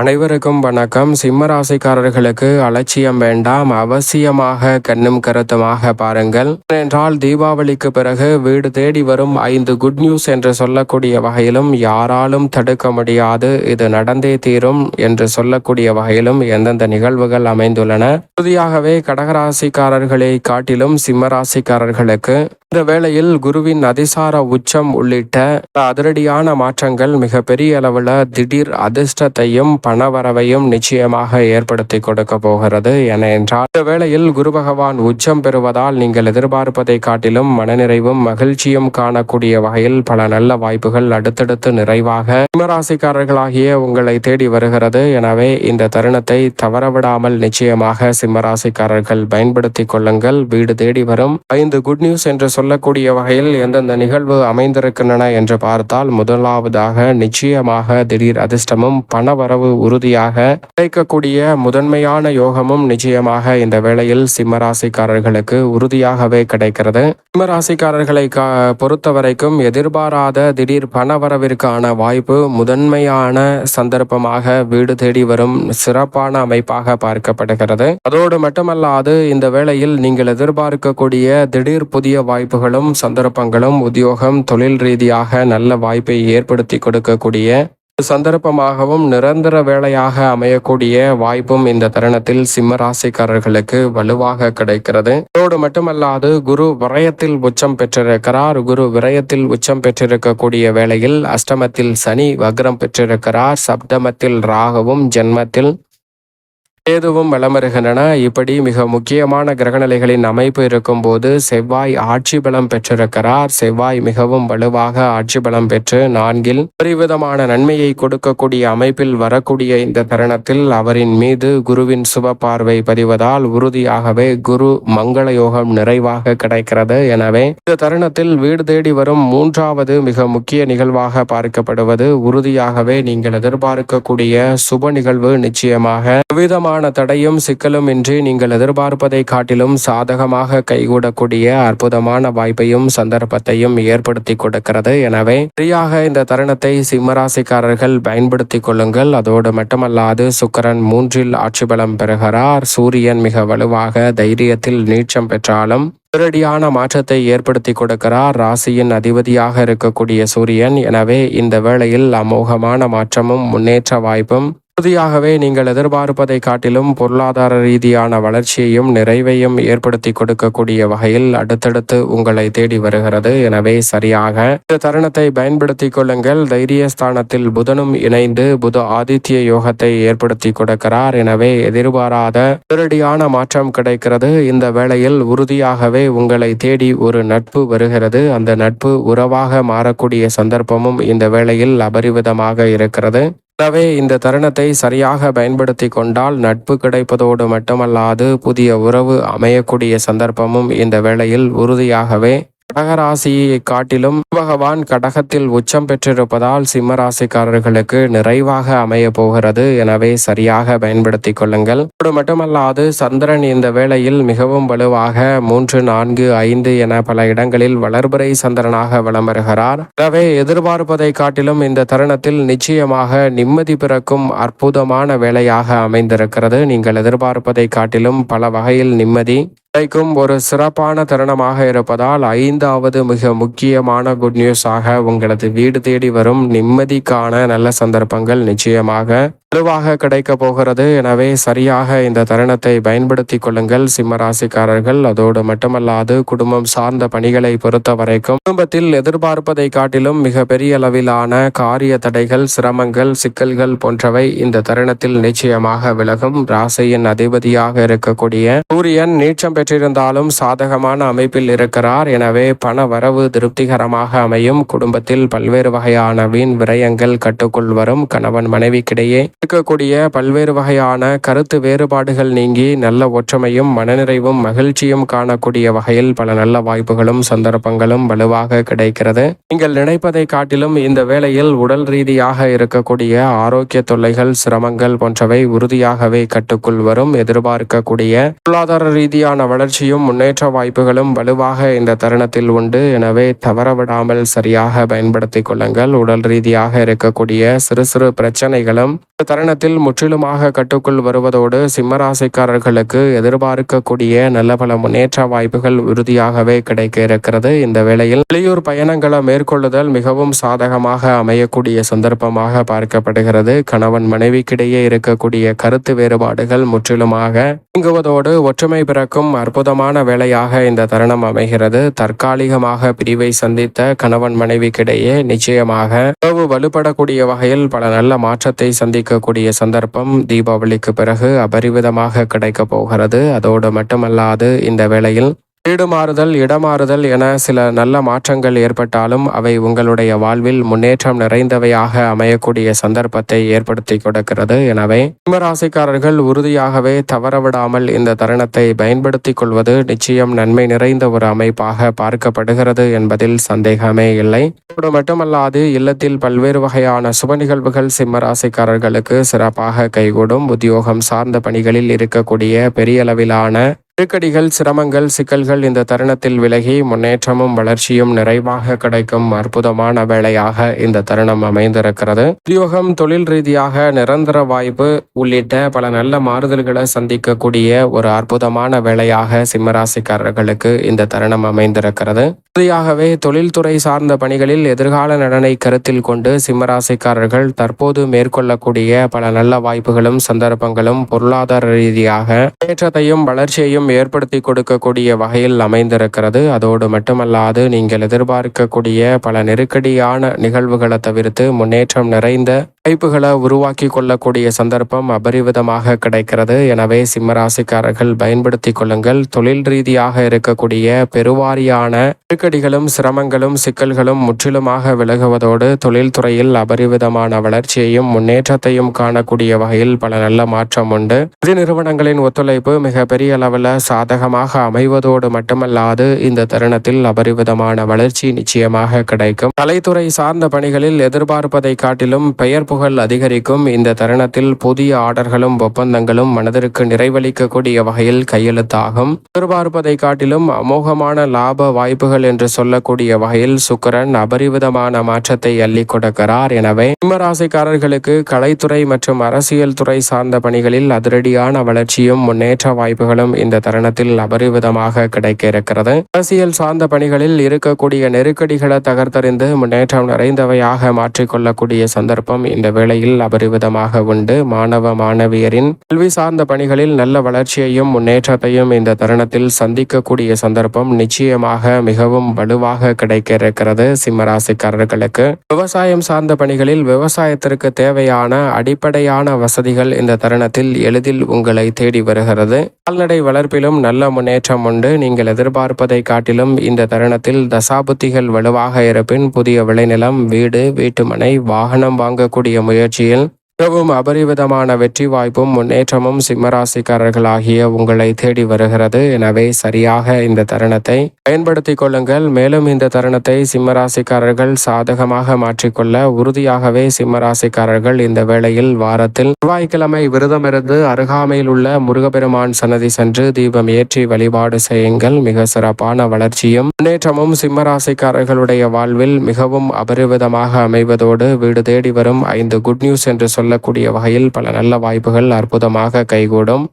அனைவருக்கும் வணக்கம். சிம்ம ராசிக்காரர்களுக்கு அலட்சியம் வேண்டாம். அவசியமாக கண்ணும் கருத்துமாக பாருங்கள். என்றால் தீபாவளிக்கு பிறகு வீடு தேடி வரும் ஐந்து குட் நியூஸ் என்று சொல்லக்கூடிய வகையிலும் யாராலும் தடுக்க முடியாது. இது நடந்தே தீரும் என்று சொல்லக்கூடிய வகையிலும் எந்தெந்த நிகழ்வுகள் அமைந்துள்ளன. உறுதியாகவே கடகராசிக்காரர்களை காட்டிலும் சிம்ம ராசிக்காரர்களுக்கு இந்த வேளையில் குருவின் அதிசார உச்சம் உள்ளிட்ட அதிரடியான மாற்றங்கள் மிக பெரிய அளவில் திடீர் அதிர்ஷ்டத்தையும் பணவரவையும் நிச்சயமாக ஏற்படுத்தி கொடுக்க போகிறது. என என்றால் இந்த வேளையில் குரு பகவான் உச்சம் பெறுவதால் நீங்கள் எதிர்பார்ப்பதை காட்டிலும் மனநிறைவும் மகிழ்ச்சியும் காணக்கூடிய வகையில் பல நல்ல வாய்ப்புகள் அடுத்தடுத்து நிறைவாக சிம்மராசிக்காரர்களாகிய உங்களை தேடி வருகிறது. எனவே இந்த தருணத்தை தவறவிடாமல் நிச்சயமாக சிம்மராசிக்காரர்கள் பயன்படுத்திக் கொள்ளுங்கள். வீடு தேடி வரும் ஐந்து குட் நியூஸ் என்று சொல்லக்கூடிய வகையில் எந்தெந்த நிகழ்வு அமைந்திருக்கின்றன என்று பார்த்தால் முதலாவதாக நிச்சயமாக திடீர் அதிர்ஷ்டமும் பணவரவு உறுதியாக கிடைக்கக்கூடிய முதன்மையான யோகமும் நிச்சயமாக இந்த வேளையில் சிம்மராசிக்காரர்களுக்கு உறுதியாகவே கிடைக்கிறது. சிம்மராசிக்காரர்களை பொறுத்த வரைக்கும் எதிர்பாராத திடீர் பணவரவிற்கான வாய்ப்பு முதன்மையான சந்தர்ப்பமாக வீடு தேடி வரும் சிறப்பான அமைப்பாக பார்க்கப்படுகிறது. அதோடு மட்டுமல்லாது இந்த வேளையில் நீங்கள் எதிர்பார்க்கக்கூடிய திடீர் புதிய வாய்ப்பு வாய்ப்புகளும் சந்தர்ப்பங்களும் உத்தியோகம் தொழில் ரீதியாக நல்ல வாய்ப்பை ஏற்படுத்தி கொடுக்கக்கூடிய சந்தர்ப்பமாகவும் நிரந்தர வேலையாக அமையக்கூடிய வாய்ப்பும் இந்த தருணத்தில் சிம்ம ராசிக்காரர்களுக்கு வலுவாக கிடைக்கிறது. அதோடு மட்டுமல்லாது குரு விரயத்தில் உச்சம் பெற்றிருக்கிறார். குரு விரயத்தில் உச்சம் பெற்றிருக்கக்கூடிய வேளையில் அஷ்டமத்தில் சனி வக்ரம் பெற்றிருக்கிறார். சப்தமத்தில் ராகவும் ஜென்மத்தில் கேதுவும் வளமருகின்றன. இப்படி மிக முக்கியமான கிரகநிலைகளின் அமைப்பு இருக்கும்போது செவ்வாய் ஆட்சி பலம் பெற்றிருக்கிறார். செவ்வாய் மிகவும் வலுவாக ஆட்சி பலம் பெற்று நான்கில் ஒருவிதமான நன்மையை கொடுக்கக்கூடிய அமைப்பில் வரக்கூடிய இந்த தருணத்தில் அவரின் மீது குருவின் சுப பார்வை பதிவதால் உறுதியாகவே குரு மங்கள யோகம் நிறைவாக கிடைக்கிறது. எனவே இந்த தருணத்தில் வீடு தேடி வரும் மூன்றாவது மிக முக்கிய நிகழ்வாக பார்க்கப்படுவது உறுதியாகவே நீங்கள் எதிர்பார்க்கக்கூடிய சுப நிகழ்வு நிச்சயமாக. விதமான விதமான தடையும் சிக்கலும் இன்றி நீங்கள் எதிர்பார்ப்பதை காட்டிலும் சாதகமாக கைகூடக்கூடிய அற்புதமான வாய்ப்பையும் சந்தர்ப்பத்தையும் ஏற்படுத்தி கொடுக்கிறது. எனவே சரியாக இந்த தருணத்தை சிம்மராசிக்காரர்கள் பயன்படுத்திக் கொள்ளுங்கள். அதோடு மட்டுமல்லாது சுக்கரன் மூன்றில் ஆட்சி பலம் பெறுகிறார். சூரியன் மிக வலுவாக தைரியத்தில் நீச்சம் பெற்றாலும் உடனடியான மாற்றத்தை ஏற்படுத்தி கொடுக்கிறார். ராசியின் அதிபதியாக இருக்கக்கூடிய சூரியன். எனவே இந்த வேளையில் அமோகமான மாற்றமும் முன்னேற்ற வாய்ப்பும் உறுதியாகவே நீங்கள் எதிர்பார்ப்பதை காட்டிலும் பொருளாதார ரீதியான வளர்ச்சியையும் நிறைவையும் ஏற்படுத்தி கொடுக்கக்கூடிய வகையில் அடுத்தடுத்து உங்களை தேடி வருகிறது. எனவே சரியாக இந்த தருணத்தை பயன்படுத்திக் கொள்ளுங்கள். தைரியஸ்தானத்தில் புதனும் இணைந்து புத ஆதித்ய யோகத்தை ஏற்படுத்தி கொடுக்கிறார். எனவே எதிர்பாராத நேரடியான மாற்றம் கிடைக்கிறது. இந்த வேளையில் உறுதியாகவே உங்களை தேடி ஒரு நட்பு வருகிறது. அந்த நட்பு உறவாக மாறக்கூடிய சந்தர்ப்பமும் இந்த வேளையில் அபரிவிதமாக இருக்கிறது. எனவே இந்த தருணத்தை சரியாக பயன்படுத்தி கொண்டால் நட்பு கிடைப்பதோடு மட்டுமல்லாது புதிய உறவு அமையக்கூடிய சந்தர்ப்பமும் இந்த வேளையில் உறுதியாகவே கடகராசியை காட்டிலும் பகவான் கடகத்தில் உச்சம் பெற்றிருப்பதால் சிம்மராசிக்காரர்களுக்கு நிறைவாக அமைய போகிறது. எனவே சரியாக பயன்படுத்தி கொள்ளுங்கள். அது மட்டுமல்லாது சந்திரன் இந்த வேளையில் மிகவும் வலுவாக மூன்று நான்கு ஐந்து என பல இடங்களில் வளர்புரை சந்திரனாக வலம் வருகிறார். எனவே எதிர்பார்ப்பதை காட்டிலும் இந்த தருணத்தில் நிச்சயமாக நிம்மதி பிறக்கும் அற்புதமான வேலையாக அமைந்திருக்கிறது. நீங்கள் எதிர்பார்ப்பதை காட்டிலும் பல வகையில் நிம்மதி கிடைக்கும் ஒரு சிறப்பான தருணமாக இருப்பதால் ஐந்தாவது மிக முக்கியமான குட் நியூஸாக உங்களது வீடு தேடி வரும் நிம்மதிக்கான நல்ல சந்தர்ப்பங்கள் நிச்சயமாக வலுவாக கிடைக்க போகிறது. எனவே சரியாக இந்த தருணத்தை பயன்படுத்தி கொள்ளுங்கள். சிம்மராசிக்காரர்கள் அதோடு மட்டுமல்லாது குடும்பம் சார்ந்த பணிகளை பொறுத்த வரைக்கும் குடும்பத்தில் எதிர்பார்ப்பதை காட்டிலும் மிக பெரிய அளவிலான காரிய தடைகள் சிரமங்கள் சிக்கல்கள் போன்றவை இந்த தருணத்தில் நிச்சயமாக விலகும். ராசியின் அதிபதியாக இருக்கக்கூடிய சூரியன் நீச்சம் பெற்றிருந்தாலும் சாதகமான அமைப்பில் இருக்கிறார். எனவே பண வரவு திருப்திகரமாக அமையும். குடும்பத்தில் பல்வேறு வகையான வீண் விரயங்கள் கட்டுக்குள் வரும். கணவன் மனைவிக்கிடையே இருக்கக்கூடிய பல்வேறு வகையான கருத்து வேறுபாடுகள் நீங்கி நல்ல ஒற்றுமையும் மனநிறைவும் மகிழ்ச்சியும் காணக்கூடிய வகையில் பல நல்ல வாய்ப்புகளும் சந்தர்ப்பங்களும் வலுவாக கிடைக்கிறது. நீங்கள் நினைப்பதை காட்டிலும் இந்த வேளையில் உடல் ரீதியாக இருக்கக்கூடிய ஆரோக்கிய தொல்லைகள் சிரமங்கள் போன்றவை உறுதியாகவே கட்டுக்குள் வரும். எதிர்பார்க்கக்கூடிய பொருளாதார ரீதியான வளர்ச்சியும் முன்னேற்ற வாய்ப்புகளும் வலுவாக இந்த தருணத்தில் உண்டு. எனவே தவறவிடாமல் சரியாக பயன்படுத்திக் கொள்ளுங்கள். உடல் ரீதியாக இருக்கக்கூடிய சிறு சிறு பிரச்சனைகளும் தருணத்தில் முற்றிலுமாக கட்டுக்குள் வருவதோடு சிம்மராசிக்காரர்களுக்கு எதிர்பார்க்கக்கூடிய நல்ல பல முன்னேற்ற வாய்ப்புகள் உறுதியாகவே கிடைக்க இருக்கிறது. இந்த வேளையில் வெளியூர் பயணங்களை மேற்கொள்ளுதல் மிகவும் சாதகமாக அமையக்கூடிய சந்தர்ப்பமாக பார்க்கப்படுகிறது. கணவன் மனைவிக்கிடையே இருக்கக்கூடிய கருத்து வேறுபாடுகள் முற்றிலுமாக நீங்குவதோடு ஒற்றுமை பிறக்கும் அற்புதமான வேலையாக இந்த தருணம் அமைகிறது. தற்காலிகமாக பிரிவை சந்தித்த கணவன் மனைவிக்கிடையே நிச்சயமாக உறவு வலுப்படக்கூடிய வகையில் பல நல்ல மாற்றத்தை சந்திக்க கிடைக்கக்கூடிய சந்தர்ப்பம் தீபாவளிக்கு பிறகு அபரிவிதமாக கிடைக்க போகிறது. அதோடு மட்டுமல்லாது இந்த வேளையில் வீடு மாறுதல் இடமாறுதல் என சில நல்ல மாற்றங்கள் ஏற்பட்டாலும் அவை உங்களுடைய வாழ்வில் முன்னேற்றம் நிறைந்தவையாக அமையக்கூடிய சந்தர்ப்பத்தை ஏற்படுத்தி கொடுக்கிறது. எனவே சிம்மராசிக்காரர்கள் உறுதியாகவே தவறவிடாமல் இந்த தருணத்தை பயன்படுத்திக் கொள்வது நிச்சயம் நன்மை நிறைந்த ஒரு அமைப்பாக பார்க்கப்படுகிறது என்பதில் சந்தேகமே இல்லை. இது மட்டுமல்லாது இல்லத்தில் பல்வேறு வகையான சுப நிகழ்வுகள் சிம்மராசிக்காரர்களுக்கு சிறப்பாக கைகூடும். உத்தியோகம் சார்ந்த பணிகளில் இருக்கக்கூடிய பெரிய அளவிலான நெருக்கடிகள் சிரமங்கள் சிக்கல்கள் இந்த தருணத்தில் விலகி முன்னேற்றமும் வளர்ச்சியும் நிறைவாக கிடைக்கும் அற்புதமான வேலையாக இந்த தருணம் அமைந்திருக்கிறது. உத்தியோகம் தொழில் ரீதியாக நிரந்தர வாய்ப்பு உள்ளிட்ட பல நல்ல மாறுதல்களை சந்திக்கக்கூடிய ஒரு அற்புதமான வேலையாக சிம்மராசிக்காரர்களுக்கு இந்த தருணம் அமைந்திருக்கிறது. இறுதியாகவே தொழில்துறை சார்ந்த பணிகளில் எதிர்கால நலனை கருத்தில் கொண்டு சிம்மராசிக்காரர்கள் தற்போது மேற்கொள்ளக்கூடிய பல நல்ல வாய்ப்புகளும் சந்தர்ப்பங்களும் பொருளாதார ரீதியாக முன்னேற்றத்தையும் வளர்ச்சியையும் ஏற்படுத்தி கொடுக்கக்கூடிய வகையில் அமைந்திருக்கிறது. அதோடு மட்டுமல்லாது நீங்கள் எதிர்பார்க்கக்கூடிய பல நெருக்கடியான நிகழ்வுகளை தவிர்த்து முன்னேற்றம் நிறைந்த வாய்ப்புகளை உருவாக்கி கொள்ளக்கூடிய சந்தர்ப்பம் அபரிவிதமாக கிடைக்கிறது. எனவே சிம்மராசிக்காரர்கள் பயன்படுத்தி கொள்ளுங்கள். தொழில் ரீதியாக இருக்கக்கூடிய பெருவாரியான நெருக்கடிகளும் சிரமங்களும் சிக்கல்களும் முற்றிலுமாக விலகுவதோடு தொழில்துறையில் அபரிவிதமான வளர்ச்சியையும் முன்னேற்றத்தையும் காணக்கூடிய வகையில் பல நல்ல மாற்றம் உண்டு. நிதி நிறுவனங்களின் ஒத்துழைப்பு மிக பெரிய அளவில் சாதகமாக அமைவதோடு மட்டுமல்லாது இந்த தருணத்தில் அபரிவிதமான வளர்ச்சி நிச்சயமாக கிடைக்கும். கலைத்துறை சார்ந்த பணிகளில் எதிர்பார்ப்பதை காட்டிலும் பெயர் இழப்புகள் அதிகரிக்கும். இந்த தருணத்தில் புதிய ஆர்டர்களும் ஒப்பந்தங்களும் மனதிற்கு நிறைவளிக்கக்கூடிய வகையில் கையெழுத்தாகும். எதிர்பார்ப்பதை காட்டிலும் அமோகமான லாப வாய்ப்புகள் என்று சொல்லக்கூடிய வகையில் சுக்கரன் அபரிவிதமான மாற்றத்தை அள்ளி கொடுக்கிறார் எனவே சிம்மராசிக்காரர்களுக்கு கலைத்துறை மற்றும் அரசியல் துறை சார்ந்த பணிகளில் அதிரடியான வளர்ச்சியும் முன்னேற்ற வாய்ப்புகளும் இந்த தருணத்தில் அபரிவிதமாக கிடைக்க இருக்கிறது அரசியல் சார்ந்த பணிகளில் இருக்கக்கூடிய நெருக்கடிகளை தகர்த்தறிந்து முன்னேற்றம் நிறைந்தவையாக மாற்றிக்கொள்ளக்கூடிய சந்தர்ப்பம் இந்த வேளையில் அபரிவிதமாக உண்டு. மாணவ மாணவியரின் கல்வி சார்ந்த பணிகளில் நல்ல வளர்ச்சியையும் முன்னேற்றத்தையும் இந்த தருணத்தில் சந்திக்கக்கூடிய சந்தர்ப்பம் நிச்சயமாக மிகவும் வலுவாக கிடைக்க இருக்கிறது சிம்மராசிக்காரர்களுக்கு விவசாயம் சார்ந்த பணிகளில் விவசாயத்திற்கு தேவையான அடிப்படையான வசதிகள் இந்த தருணத்தில் எளிதில் உங்களை தேடி வருகிறது. கால்நடை வளர்ப்பிலும் நல்ல முன்னேற்றம் உண்டு. நீங்கள் எதிர்பார்ப்பதை காட்டிலும் இந்த தருணத்தில் தசாபுத்திகள் வலுவாக இருப்பின் புதிய விளைநிலம் வீடு வீட்டுமனை வாகனம் வாங்கக்கூடிய முயற்சியில் மிகவும் அபரிவிதமான வெற்றி வாய்ப்பும் முன்னேற்றமும் சிம்மராசிக்காரர்களாகிய உங்களை தேடி வருகிறது. எனவே சரியாக இந்த தருணத்தை பயன்படுத்தி கொள்ளுங்கள். மேலும் இந்த தருணத்தை சிம்மராசிக்காரர்கள் சாதகமாக மாற்றிக்கொள்ள உறுதியாகவே சிம்மராசிக்காரர்கள் இந்த வேளையில் வாரத்தில் செவ்வாய்க்கிழமை விரதமிருந்து அருகாமையில் உள்ள முருகப்பெருமான் சன்னதி சென்று தீபம் ஏற்றி வழிபாடு செய்யுங்கள். மிக சிறப்பான வளர்ச்சியும் முன்னேற்றமும் சிம்மராசிக்காரர்களுடைய வாழ்வில் மிகவும் அபரிவிதமாக அமைவதோடு வீடு தேடி வரும் ஐந்து குட் நியூஸ் என்று சொல்லக்கூடிய வகையில் பல நல்ல வாய்ப்புகள் அற்புதமாக கைகூடும்.